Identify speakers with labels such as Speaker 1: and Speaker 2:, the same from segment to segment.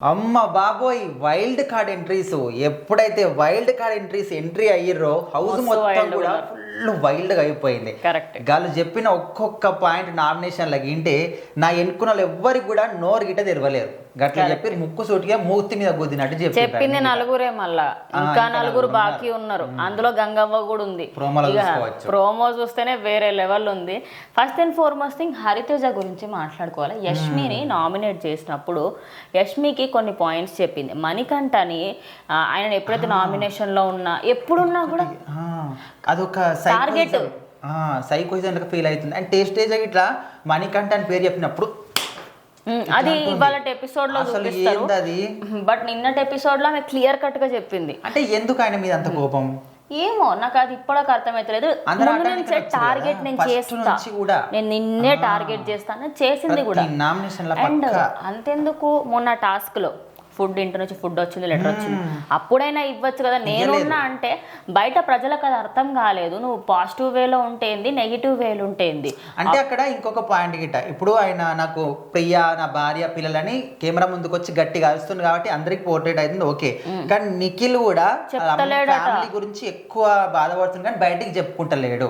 Speaker 1: అమ్మ బాబోయ్ wild card entries ఎప్పుడైతే వైల్డ్ కార్డ్ ఎంట్రీస్ ఎంట్రీ అయ్యిర్రో హౌస్ మొత్తం కూడా
Speaker 2: ఉన్నారు.
Speaker 1: ఫుల్ వైల్డ్గా అయిపోయింది.
Speaker 2: కరెక్ట్.
Speaker 1: వాళ్ళు చెప్పిన ఒక్కొక్క పాయింట్ నామినేషన్ వింటే నా ఎన్నుకున్న ఎవ్వరికి కూడా నోరు గిట్ట తెరవలేరు. గట్ల చెప్పి ముక్కు సూటిగా మూతి మీద గుద్దినట్టు చెప్పి
Speaker 2: చెప్పింది నలుగురే మళ్ళా. ఇంకా నలుగురు బాకీ ఉన్నారు. అందులో గంగవ్వ కూడా ఉంది. ప్రోమో చూస్తేనే వేరే లెవెల్ ఉంది. First and foremost thing Hariteja గురించి మాట్లాడుకోవాలి. యష్మిని నామినేట్ చేసినప్పుడు యష్మికి కొన్ని పాయింట్స్ చెప్పింది. మణికంఠని ఆయన ఎప్పుడైతే నామినేషన్లో ఉన్నా ఎప్పుడున్నా కూడా
Speaker 1: అదొక
Speaker 2: Target.
Speaker 1: సైకోయిజం ఫీల్ అవుతుంది. అండ్ టేస్టేజ్ ఇట్లా మణికంఠ అని పేరు చెప్పినప్పుడు
Speaker 2: అది ఇవాళ
Speaker 1: ఎపిసోడ్లో
Speaker 2: చూపిస్తారు. బట్ నిన్నటి ఎపిసోడ్లో ఆమె క్లియర్ కట్గా చెప్పింది.
Speaker 1: అంటే ఎందుకు ఆయన మీద అంత కోపం?
Speaker 2: ఏమో నాకు అది ఇప్పటికి అర్థమైతలేదు. నుంచే టార్గెట్ నేను చేస్తా. నేను నిన్నే టార్గెట్ చేస్తాను. చేసింది కూడా.
Speaker 1: నామినేషన్
Speaker 2: అండ్ అంతెందుకు మొన్న టాస్క్లో? ఫుడ్ ఇంటి నుంచి ఫుడ్ వచ్చింది లెటర్ వచ్చింది. అప్పుడైనా ఇవ్వచ్చు కదా. నేనున్నా అంటే బయట ప్రజలకు అది అర్థం కాలేదు. నువ్వు పాజిటివ్ వేలో ఉంటేంది నెగిటివ్ వేలో ఉంటేంది.
Speaker 1: అంటే అక్కడ ఇంకొక పాయింట్ గిట్ట. ఇప్పుడు ఆయన నాకు ప్రియ నా భార్య పిల్లలని కెమెరా ముందుకు వచ్చి గట్టిగా అరుస్తుంది కాబట్టి అందరికి పోర్ట్రేట్ అవుతుంది. ఓకే. కానీ నిఖిల్ కూడా. ఫ్యామిలీ గురించి ఎక్కువ బాధపడుతుంది కానీ బయటికి చెప్పుకుంటలేడు.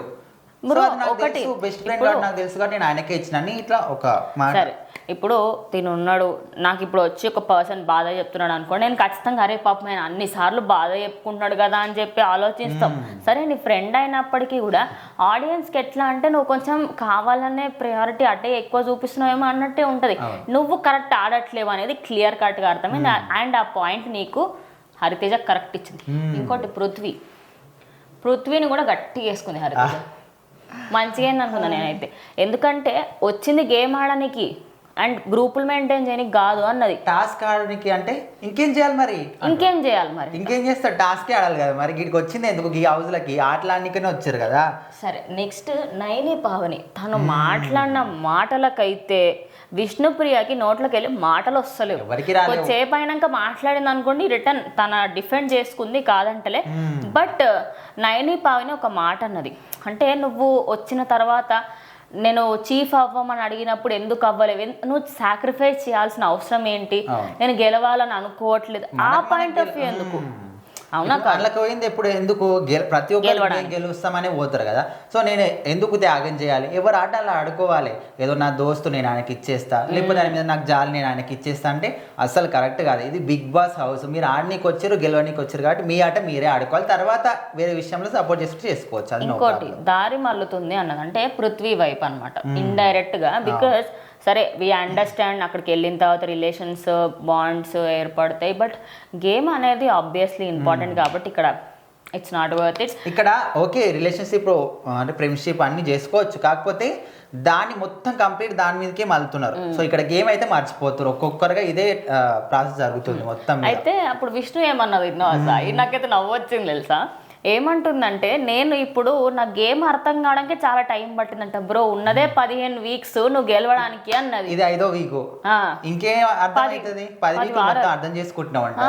Speaker 1: ఒకటి.
Speaker 2: ఒకటి,
Speaker 1: బెస్ట్ ఫ్రెండ్ నాకు తెలుసు కాబట్టి నేను ఆయనకే ఇచ్చిన. ఇట్లా ఒక మాట.
Speaker 2: సరే. ఇప్పుడు తిను ఉన్నాడు. నాకు ఇప్పుడు వచ్చి ఒక పర్సన్ బాధ చెప్తున్నాడు అనుకో నేను ఖచ్చితంగా అరే పాపం ఆయన అన్ని సార్లు బాధ చెప్పుకుంటున్నాడు కదా అని చెప్పి ఆలోచిస్తాం. సరే నీ ఫ్రెండ్ అయినప్పటికీ కూడా ఆడియన్స్కి ఎట్లా అంటే నువ్వు కొంచెం కావాలనే ప్రయారిటీ అటే ఎక్కువ చూపిస్తున్నావేమో అన్నట్టే ఉంటుంది. నువ్వు కరెక్ట్ ఆడట్లేవు అనేది క్లియర్ కట్గా అర్థమైంది? అండ్ ఆ పాయింట్ నీకు హరితేజ కరెక్ట్ ఇచ్చింది. ఇంకోటి పృథ్వీ. పృథ్వీని కూడా గట్టిగా వేసుకుంది హరితేజ. మంచిగా అయింది అనుకున్నా నేనైతే. ఎందుకంటే వచ్చింది గేమ్ ఆడడానికి అండ్ గ్రూపులు మెయింటైన్ చేయడానికి కాదు అన్నది.
Speaker 1: టాస్క్ ఆడడానికి అంటే ఇంకేం చేయాలి మరి?
Speaker 2: ఇంకేం చేయాలి మరి?
Speaker 1: ఇంకేం చేస్తాడు? టాస్కే ఆడాలి కదా మరి. వీడికి వచ్చింది ఎందుకు? ఈ హౌస్లకి ఆటలాడనికనే వచ్చారు కదా.
Speaker 2: సరే నెక్స్ట్ నైని పావని. తను మాట్లాడిన మాటలకైతే విష్ణుప్రియకి నోట్లోకి వెళ్ళి మాటలు వస్తలేవు అయినాక మాట్లాడింది అనుకోండి రిటర్న్ తన డిఫెండ్ చేసుకుంది కాదంటలే. బట్ నయని పావని ఒక మాట అన్నది. అంటే నువ్వు వచ్చిన తర్వాత నేను చీఫ్ అవ్వమని అడిగినప్పుడు ఎందుకు అవ్వలేవు? నువ్వు సాక్రిఫైస్ చేయాల్సిన అవసరం ఏంటి. నేను గెలవాలని అనుకోవట్లేదు. ఆ పాయింట్ ఆఫ్ వ్యూ ఎందుకు? అవునా
Speaker 1: అందులోకి పోయింది ఎప్పుడు ఎందుకు గెల ప్రతి ఒక్కరు గెలుస్తామని పోతారు కదా. సో నేను ఎందుకు త్యాగం చేయాలి? ఎవరు ఆట అలా ఆడుకోవాలి? ఏదో నా దోస్తు నేను ఆయనకి ఇచ్చేస్తా లేకపోతే దాని మీద నాకు జాలి నేను ఆయనకి ఇచ్చేస్తా అంటే అస్సలు కరెక్ట్ కాదు. ఇది బిగ్ బాస్ హౌస్. మీరు ఆడనీకి వచ్చారు గెలవనీకి వచ్చారు కాబట్టి మీ ఆట మీరే ఆడుకోవాలి. తర్వాత వేరే విషయంలో సపోర్ట్ చేసుకుంటూ చేసుకోవచ్చు
Speaker 2: ఇంకోటి దారి మల్లుతుంది అన్నది. అంటే పృథ్వీ వైపు అనమాట ఇండైరెక్ట్గా బికాస్ సరే వి అండర్స్టాండ్ అక్కడికి వెళ్ళిన తర్వాత రిలేషన్స్ బాండ్స్ ఏర్పడతాయి బట్ గేమ్ అనేది ఆబ్వియస్లీ ఇంపార్టెంట్ కాబట్టి ఇక్కడ ఇట్స్ నాట్ వర్త్ ఇట్
Speaker 1: ఇక్కడ ఓకే రిలేషన్షిప్ అంటే ఫ్రెండ్షిప్ అన్ని చేసుకోవచ్చు కాకపోతే దాన్ని మొత్తం కంప్లీట్ దాని మీదకే మలుతున్నారు సో ఇక్కడ గేమ్ అయితే మర్చిపోతారు ఒక్కొక్కరుగా ఇదే ప్రాసెస్ జరుగుతుంది మొత్తం మీద.
Speaker 2: అయితే అప్పుడు విష్ణు ఏమన్నది? నాకైతే నవ్వు వచ్చింది తెలుసా? ఏమంటుందంటే నేను ఇప్పుడు నా గేమ్ అర్థం కావడానికి చాలా టైం పట్టిందంట బ్రో. ఉన్నదే పదిహేను వీక్స్ నువ్వు గెలవడానికి అన్నది.
Speaker 1: ఇది ఐదో వీక్ ఇంకేం అర్థం అవుతుంది పది
Speaker 2: పది
Speaker 1: వీక్ మొత్తం అర్థం చేసుకుంటున్నాం అంట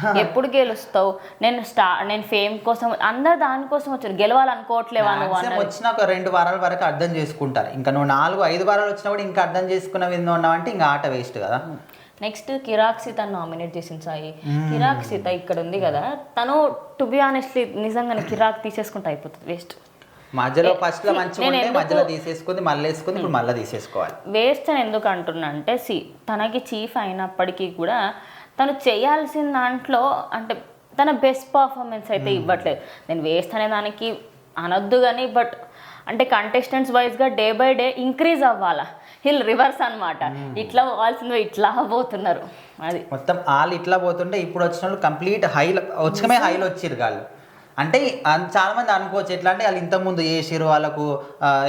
Speaker 2: ఆ, ఎప్పుడు గెలుస్తావు? నేను స్టా నేను ఫేమ్ కోసం అందరు దానికోసం వచ్చారు. గెలవాలనుకోవట్లేవా నువ్వు
Speaker 1: వచ్చిన ఒక రెండు వారాల వరకు అర్థం చేసుకుంటారు. ఇంకా నువ్వు నాలుగు ఐదు వారాలు వచ్చినా కూడా ఇంకా అర్థం చేసుకున్నవి ఎన్నో ఉన్నావంటే ఇంకా ఆట వేస్ట్ కదా.
Speaker 2: నెక్స్ట్ కిరాక్ సీత నామినేట్ చేసింది సాయి. కిరాక్ సీత ఇక్కడ ఉంది కదా. తను టు బి ఆనెస్ట్లీ నిజంగానే కిరాక్ తీసేసుకుంటే అయిపోతుంది. వేస్ట్
Speaker 1: మధ్యలో ఫస్ట్లో మంచిగా ఉంటే మధ్యలో తీసేసుకుంది మళ్ళీ వేసుకుంది ఇప్పుడు మళ్ళీ తీసేసుకోవాలి.
Speaker 2: వేస్ట్ అని ఎందుకు అంటున్నా అంటే సి తనకి చీఫ్ అయినప్పటికీ కూడా తను చేయాల్సిన దాంట్లో అంటే తన బెస్ట్ పర్ఫార్మెన్స్ అయితే ఇవ్వట్లేదు. నేను వేస్ట్ అనే దానికి అనొద్దు కానీ బట్ అంటే కంటెస్టెంట్స్ వైజ్గా డే బై డే ఇంక్రీజ్ అవ్వాలా? హిల్ రివర్స్ అన్నమాట. ఇట్లా పోవాల్సిందో ఇట్లా పోతున్నారు. అది.
Speaker 1: మొత్తం వాళ్ళు ఇట్లా పోతుంటే ఇప్పుడు వచ్చిన వాళ్ళు కంప్లీట్ హైలో వచ్చకమే హైలో వచ్చిర్రు వాళ్ళు అంటే చాలా మంది అనుకోవచ్చు ఎట్లా అంటే వాళ్ళు ఇంతకుముందు చేసిర్రు వాళ్ళకు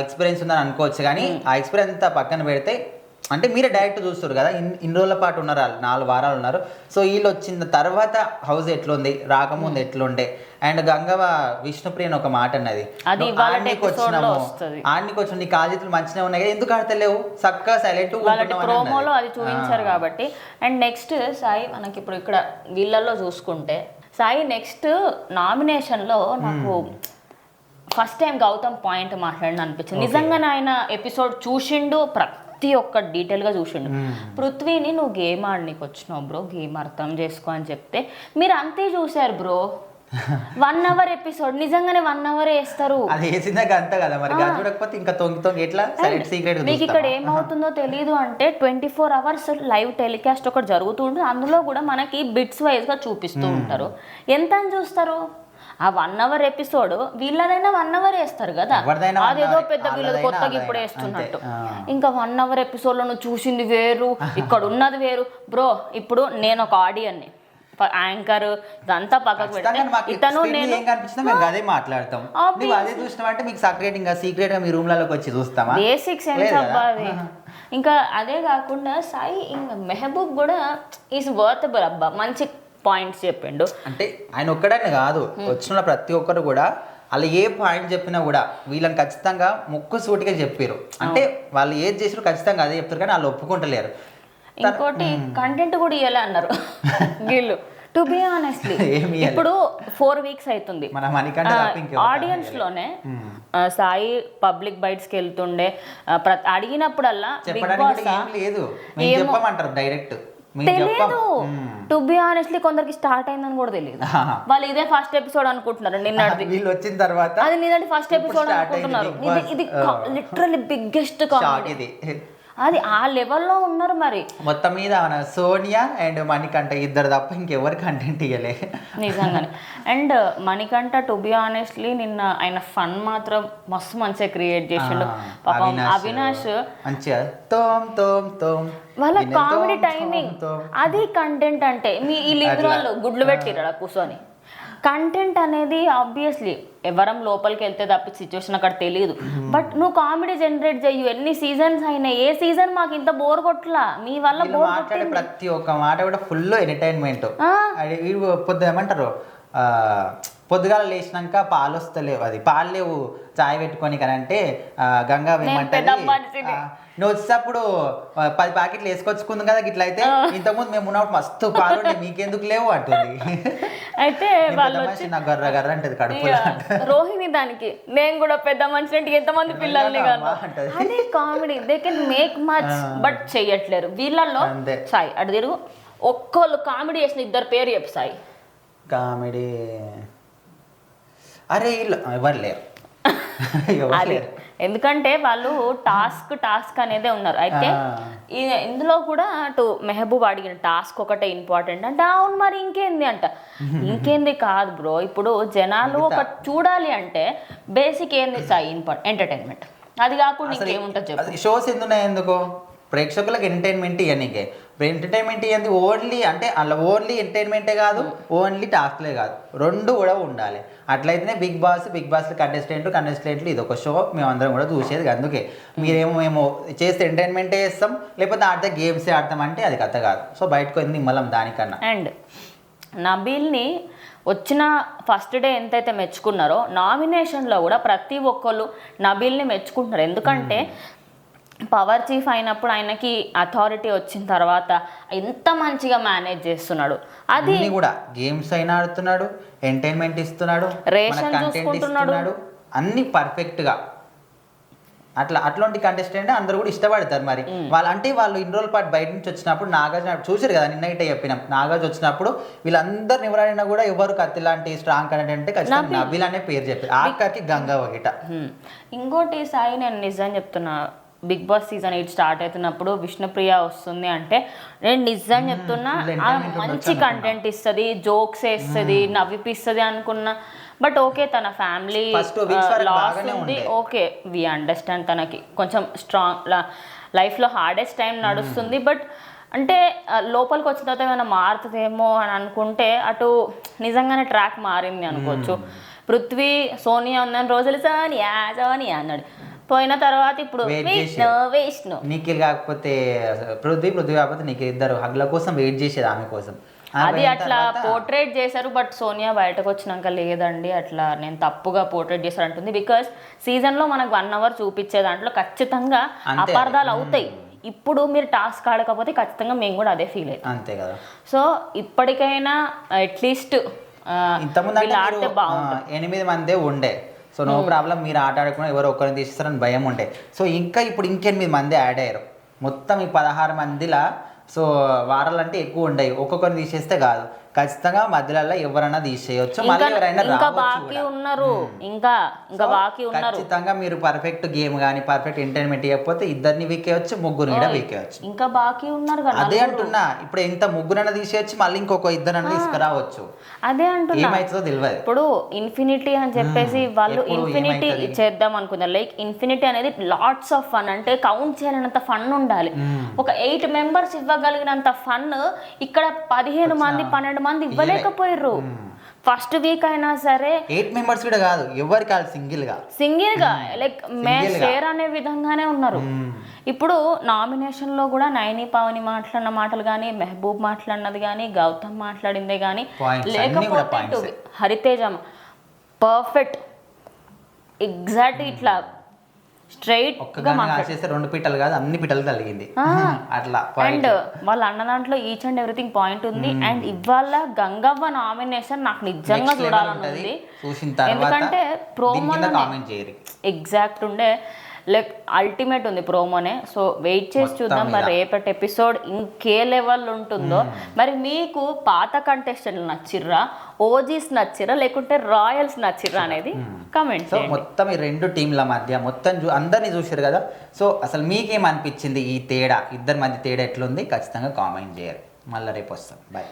Speaker 1: ఎక్స్పీరియన్స్ ఉందని అనుకోవచ్చు కానీ ఆ ఎక్స్పీరియన్స్ అంతా పక్కన పెడితే అంటే మీరే డైరెక్ట్ చూస్తారు కదా ఇన్ ఇన్ని రోజుల పాటు ఉన్నారు వాళ్ళు నాలుగు వారాలు ఉన్నారు. సో వీళ్ళు వచ్చిన తర్వాత హౌస్ ఎట్లుంది రాకముందు ఎట్లుండే అండ్ గంగవ విష్ణుప్రియ అని ఒక మాట అన్నది.
Speaker 2: లో
Speaker 1: వచ్చినాము
Speaker 2: వస్తది.
Speaker 1: ఆడనీకి వచ్చి నీ కాజేతులు మంచిగా ఉన్నాయి కదా ఎందుకు ఆడతలేవు చక్కగా సైలెంట్
Speaker 2: ప్రోమోలో అది చూపించారు కాబట్టి. అండ్ నెక్స్ట్ సాయి మనకి ఇప్పుడు ఇక్కడ వీళ్ళల్లో చూసుకుంటే సాయి నెక్స్ట్ నామినేషన్లో నాకు ఫస్ట్ టైం గౌతమ్ పాయింట్ మాట్లాడిన అనిపించింది. నిజంగానే ఆయన ఎపిసోడ్ చూసిండు ప్ర ప్రతి ఒక్క డీటెయిల్గా చూసిండు. పృథ్వీని నువ్వు గేమ్ ఆడనీకి వచ్చినావు బ్రో గేమ్ అర్థం చేసుకో అని చెప్తే మీరు అంతే చూశారు బ్రో. వన్ అవర్ ఎపిసోడ్ నిజంగానే వన్ అవర్ వేస్తారు.
Speaker 1: అది వేసిందాక అంత కదా మరి? అది చూడకపోతే ఇంకా తొంగి తొంగి ఎట్లా? సైలెంట్ సీక్రెట్
Speaker 2: మీకు ఇక్కడ ఏమవుతుందో తెలియదు అంటే twenty four hours live telecast ఒకటి జరుగుతూ ఉంటుంది అందులో కూడా మనకి బిట్స్ వైజ్గా చూపిస్తూ ఉంటారు. ఎంత అని చూస్తారు? ఆ వన్ అవర్ ఎపిసోడ్ వీళ్ళదైనా వన్ అవర్ వేస్తారు కదా అదేదో. పెద్ద వీళ్ళది కొత్తగా ఇప్పుడు. వేస్తున్నట్టు. ఇంకా వన్ అవర్ ఎపిసోడ్లో నువ్వు చూసింది వేరు ఇక్కడ ఉన్నది వేరు బ్రో ఇప్పుడు నేను ఒక ఆడియన్ని యాంకర్ ఇదంతా పక్కకు పెడితే ఇతను నేను
Speaker 1: ఏం కనిపిస్తుందో మేము అదే మాట్లాడతాం. నువ్వు అదే మీకు ఇంకా సీక్రెట్గా మీ రూమ్ లలోకి వచ్చి చూస్తామా
Speaker 2: బేసిక్ సెన్స్
Speaker 1: లేదు కదా?
Speaker 2: అబ్బా అది ఇంకా అదే కాకుండా సాయి ఇంకా మెహబూబ్ కూడా ఈస్ వర్తబుల్ అబ్బా మంచి పాయింట్స్ చెప్పిండు.
Speaker 1: అంటే ఆయన ఒక్కడని కాదు వచ్చిన ప్రతి ఒక్కరు కూడా వాళ్ళు ఏ పాయింట్ చెప్పినా కూడా వీళ్ళని ఖచ్చితంగా ముక్కు సూటిగా చెప్పారు. అంటే వాళ్ళు ఏది చేసినా ఖచ్చితంగా అదే చెప్తారు కానీ వాళ్ళు ఒప్పుకుంటలేరు.
Speaker 2: ఇంకోటి కంటెంట్ కూడా ఇవ్వలే అన్నారు వీళ్ళు. To be honestly. ఇప్పుడు ఫోర్ వీక్స్ అవుతుంది ఆడియన్స్లోనే సాయి పబ్లిక్ బైట్స్కి వెళ్తుండే. అడిగినప్పుడల్లా
Speaker 1: లేదు. చెప్పమంటారు డైరెక్ట్
Speaker 2: తెలియదు టు బి ఆనెస్ట్లీ కొందరికి స్టార్ట్ అయిందని కూడా తెలియదు. వాళ్ళు ఇదే ఫస్ట్ ఎపిసోడ్ అనుకుంటున్నారు నిన్నటిది
Speaker 1: వీళ్ళు వచ్చిన తర్వాత
Speaker 2: అది నిన్నటి ఫస్ట్ ఎపిసోడ్ అనుకుంటున్నారు. ఇది లిటరల్లీ బిగ్గెస్ట్ కామెడీ
Speaker 1: ఇది.
Speaker 2: అది ఆ లెవెల్లో ఉన్నారు మరి.
Speaker 1: మొత్తం మీద మన సోనియా అండ్ మణికంఠ ఇద్దరు తప్ప ఇంకెవరు కంటెంట్ ఇవ్వలే
Speaker 2: నిజంగానే. And Manikanta to be honestly నిన్న ఆయన ఫన్ మాత్రం మస్తు మంచిగా క్రియేట్ చేసిండు. పాపం అవినాష్.
Speaker 1: మంచిగా తోమ్ తోమ్ తోమ్.
Speaker 2: వాళ్ళ కామెడీ టైమింగ్. అది కంటెంట్ అంటే మీ వీళ్ళిద్దరు వాళ్ళు గుడ్లు పెట్టిరా కూర్చొని కంటెంట్ అనేది ఆబ్వియస్లీ ఎవరం లోపలికి వెళ్తే తప్పి సిచ్యువేషన్ అక్కడ తెలియదు. బట్ నువ్వు కామెడీ జనరేట్ చెయ్యు. ఎన్ని సీజన్స్ అయినా ఏ సీజన్ మాకు ఇంత బోర్ కొట్టలా? మీ వల్ల
Speaker 1: వీళ్ళు
Speaker 2: బోర్
Speaker 1: మాట్లాడే ప్రతి ఒక్క మాట కూడా ఫుల్ ఎంటర్టైన్మెంట్ పొద్దు ఏమంటారు పొద్దుగాల లేచినాక పాలు వస్తలేవు అది పాలు లేవు చాయ్ పెట్టుకొని కానీ అంటే ఆ, గంగా నువ్వు వచ్చేటప్పుడు పది ప్యాకెట్లు వేసుకొచ్చుకుంది కదా ఇట్లా అయితే ఇంతకుముందు మేము ఉన్నప్పుడు మస్తు పాలు మీకెందుకు లేవు అంటుంది.
Speaker 2: అయితే వాళ్ళు
Speaker 1: గర్ర గర్ర అంటది కడుపులో.
Speaker 2: ఇక రోహిణి దానికి. నేను కూడా పెద్ద మనిషి అంటే ఎంతమంది పిల్లల్ని. అదే comedy. They can make much but చెయ్యట్లేరు వీళ్ళల్లో. సాయి అటు తిరుగు. ఒక్కళ్ళు కామెడీ చేసిన ఇద్దరు పేరు చెప్పు సాయి.
Speaker 1: కామెడీ. అరే వీళ్ళు ఎవరు లేరు.
Speaker 2: అది. ఎందుకంటే వాళ్ళు టాస్క్ టాస్క్ అనేదే ఉన్నారు. అయితే ఇందులో కూడా అటు మెహబూబ్ అడిగిన టాస్క్ ఒకటే ఇంపార్టెంట్ అంటే. అవును మరి ఇంకేంది అంట. ఇంకేంది కాదు బ్రో. ఇప్పుడు జనాలు ఒక చూడాలి అంటే బేసిక్ ఏంది? Sai important entertainment. అది కాకుండా ఇంకేముంటుంది
Speaker 1: షోస్ ఎందుకు? ప్రేక్షకులకు ఎంటర్టైన్మెంట్ ఇవన్నీకే ఎంటర్టైన్మెంట్ ఇవ్వండి ఓన్లీ అంటే అలా ఓన్లీ ఎంటర్టైన్మెంటే కాదు ఓన్లీ టాస్క్లే కాదు. రెండు కూడా ఉండాలి. అట్లయితేనే Bigg Boss Bigg Boss contestant కంటెస్టెంట్లు ఇది ఒక షో మేమందరం కూడా చూసేది అందుకే మీరేమో మేము చేస్తే ఎంటర్టైన్మెంటే చేస్తాం లేకపోతే ఆడితే గేమ్సే ఆడతాం అంటే అది కథ కాదు. సో బయటకు వెళ్ళి నిమ్మలం దానికన్నా.
Speaker 2: అండ్ నబీల్ని వచ్చిన ఫస్ట్ డే ఎంతైతే మెచ్చుకున్నారో నామినేషన్లో కూడా ప్రతి ఒక్కళ్ళు నబీల్ని మెచ్చుకుంటున్నారు. ఎందుకంటే పవర్ చీఫ్ అయినప్పుడు ఆయనకి అథారిటీ వచ్చిన తర్వాత ఎంత మంచిగా మేనేజ్ చేస్తున్నాడు. అది
Speaker 1: కూడా గేమ్స్ అయినా ఆడుతున్నాడు ఎంటర్టైన్మెంట్ ఇస్తున్నాడు
Speaker 2: రేషన్ చూసుకుంటున్నాడు.
Speaker 1: అన్ని పర్ఫెక్ట్గా. అట్లా అట్లాంటి కంటెస్టెంట్ అందరూ కూడా ఇష్టపడతారు మరి. వాళ్ళు అంటే వాళ్ళు ఇన్ని రోజుల పాటు బయట నుంచి వచ్చినప్పుడు నాగార్జున చూసారు కదా నిన్న ఇటే చెప్పినాం. నాగార్జున వచ్చినప్పుడు వీళ్ళందరిని ఎవరైనా కూడా ఎవరు కత్తి లాంటి స్ట్రాంగ్ కంటెంట్ అంటే ఖచ్చితంగా నబీల్ అనే పేరు చెప్పారు. ఆఖరికి గంగా వగిట.
Speaker 2: ఇంకోటి సాయి నేను నిజం చెప్తున్నా. Bigg Boss season eight start అవుతున్నప్పుడు విష్ణుప్రియ వస్తుంది అంటే నేను నిజం చెప్తున్నా మంచి కంటెంట్ ఇస్తుంది జోక్స్ వేస్తుంది నవ్విపిస్తుంది అనుకున్నా. బట్ ఓకే తన ఫ్యామిలీ
Speaker 1: వరకు
Speaker 2: లాస్ ఉంది. ఓకే వి అండర్స్టాండ్ తనకి. కొంచెం స్ట్రాంగ్ లైఫ్లో హార్డెస్ట్ టైం నడుస్తుంది. బట్ అంటే లోపలికి వచ్చిన తర్వాత ఏమైనా మారుతుందేమో అని అనుకుంటే అటు నిజంగానే ట్రాక్ మారింది అనుకోవచ్చు. పృథ్వీ సోనియా ఉన్న రోజులు సోనియా సోనియా అన్నాడు. పోయిన తర్వాత ఇప్పుడు
Speaker 1: Wait
Speaker 2: విష్ణు విష్ణు
Speaker 1: నిఖిల్ కాకపోతే పృథ్వీ పృథ్వీ కాకపోతే నీకు ఇద్దరు హగ్ల కోసం వెయిట్ చేసేది ఆమె కోసం. ఆమె
Speaker 2: అది
Speaker 1: పోయిన
Speaker 2: అట్లా
Speaker 1: తర్వాత-
Speaker 2: పోర్ట్రేట్ చేశారు బట్ సోనియా బయటకు వచ్చినాక లేదండి అట్లా నేను తప్పుగా పోర్ట్రేట్ చేశారు అంటుంది బికాస్ సీజన్లో మనకు వన్ అవర్ చూపించే దాంట్లో ఖచ్చితంగా
Speaker 1: అంతే.
Speaker 2: అపార్థాలు అవుతాయి. ఇప్పుడు మీరు టాస్క్ ఆడకపోతే ఖచ్చితంగా మేము కూడా అదే ఫీల్ అవుతాం.
Speaker 1: అంతే కదా.
Speaker 2: సో ఇప్పటికైనా అట్లీస్ట్
Speaker 1: ఇంతకుముందు అంటే మీరు, ఆ, ఎనిమిది మందే ఉండే. సో నో ప్రాబ్లం మీరు ఆట ఆడకుండా ఎవరు ఒక్కరిని తీసేస్తారని భయం ఉండే. సో ఇంకా ఇప్పుడు ఇంకెనిమిది మంది యాడ్ అయ్యారు? మొత్తం ఈ పదహారు మందిలా సో వారాలు అంటే ఎక్కువ ఉండవు. ఒక్కొక్కరిని తీసేస్తే కాదు. ఖచ్చితంగా మధ్యలో ఎవరైనా తీసేయొచ్చు. మళ్ళీ ఎవరైనా
Speaker 2: ఇంకా బాకీ. ఉన్నారు. ఇంకా ఇంకా బాకీ ఉన్నారు.
Speaker 1: ఖచ్చితంగా మీరు పర్ఫెక్ట్ గేమ్ కానీ పర్ఫెక్ట్ ఎంటర్టైన్మెంట్ ఇవ్వకపోతే ఇద్దరిని వీకేయచ్చు ముగ్గురు కూడా వీకేయచ్చు.
Speaker 2: ఇంకా బాకీ ఉన్నారు కదా
Speaker 1: అదే అంటున్నా ఇప్పుడు ఎంత ముగ్గురన్నా తీసేయచ్చు మళ్ళీ ఇంకొక ఇద్దరన్నా తీసుకురావచ్చు.
Speaker 2: అదే అంటున్నా.
Speaker 1: ఏమవుతుందో తెలియదు
Speaker 2: ఇప్పుడు ఇన్ఫినిటీ అని చెప్పేసి వాళ్ళు ఇన్ఫినిటీ
Speaker 1: ఏమైతది?
Speaker 2: చేద్దాం అనుకున్నారు లైక్ ఇన్ఫినిటీ అనేది లాట్స్ ఆఫ్ ఫన్ అంటే కౌంట్ చేయలేనంత ఫన్ ఉండాలి. ఒక ఎయిట్ మెంబర్స్ ఇవ్వగలిగినంత ఫన్ ఇక్కడ పదిహేను మంది పన్నెండు మంది ఇవ్వలేకపోయారు ఫస్ట్ వీక్ అయినా సరే
Speaker 1: ఎయిట్ మెంబర్స్ కూడా కాదు ఎవరికి వాళ్ళు
Speaker 2: సింగిల్గా సింగిల్గా లైక్ మే. షేర్ అనే విధంగానే ఉన్నారు. ఇప్పుడు నామినేషన్లో కూడా నైని పావని మాట్లాడిన మాటలు కానీ మెహబూబ్ మాట్లాడినది కానీ గౌతమ్ మాట్లాడిందే కానీ
Speaker 1: కూడా
Speaker 2: లేకపోతే
Speaker 1: points.
Speaker 2: To- Hariteja perfect exact ఇట్లా
Speaker 1: స్ట్రైట్గా రెండు పిట్టలు కాదు అన్ని పిట్టలు తలిగింది. అట్లా
Speaker 2: అండ్ వాళ్ళ అన్న దాంట్లో ఈచ్ అండ్ ఎవ్రీథింగ్ పాయింట్ ఉంది. అండ్ ఇవాళ గంగవ్వ నామినేషన్ నాకు నిజంగా
Speaker 1: Next level
Speaker 2: చూడాలని
Speaker 1: ఉంటది.
Speaker 2: ఉంది
Speaker 1: చూసిన తర్వాత
Speaker 2: ఎందుకంటే ప్రోమో ఎగ్జాక్ట్ ఉండే. లైక్ అల్టిమేట్ ఉంది ప్రోమోనే. సో వెయిట్ చేసి చూద్దాం మరి. రేపటి ఎపిసోడ్ ఇంకే లెవెల్ ఉంటుందో. మరి మీకు పాత కంటెస్టెంట్లు నచ్చిర్రా? ఓజీస్ నచ్చిర్రా? లేకుంటే రాయల్స్ నచ్చిర్రా అనేది కమెంట్
Speaker 1: సో మొత్తం ఈ రెండు టీంల మధ్య మొత్తం చూ అందరినీ చూసారు కదా? సో అసలు మీకేమనిపించింది ఈ తేడా? ఇద్దరి మధ్య తేడా ఎట్లుంది? ఖచ్చితంగా కామెంట్ చేయరు మళ్ళీ రేపు వస్తాం. బాయ్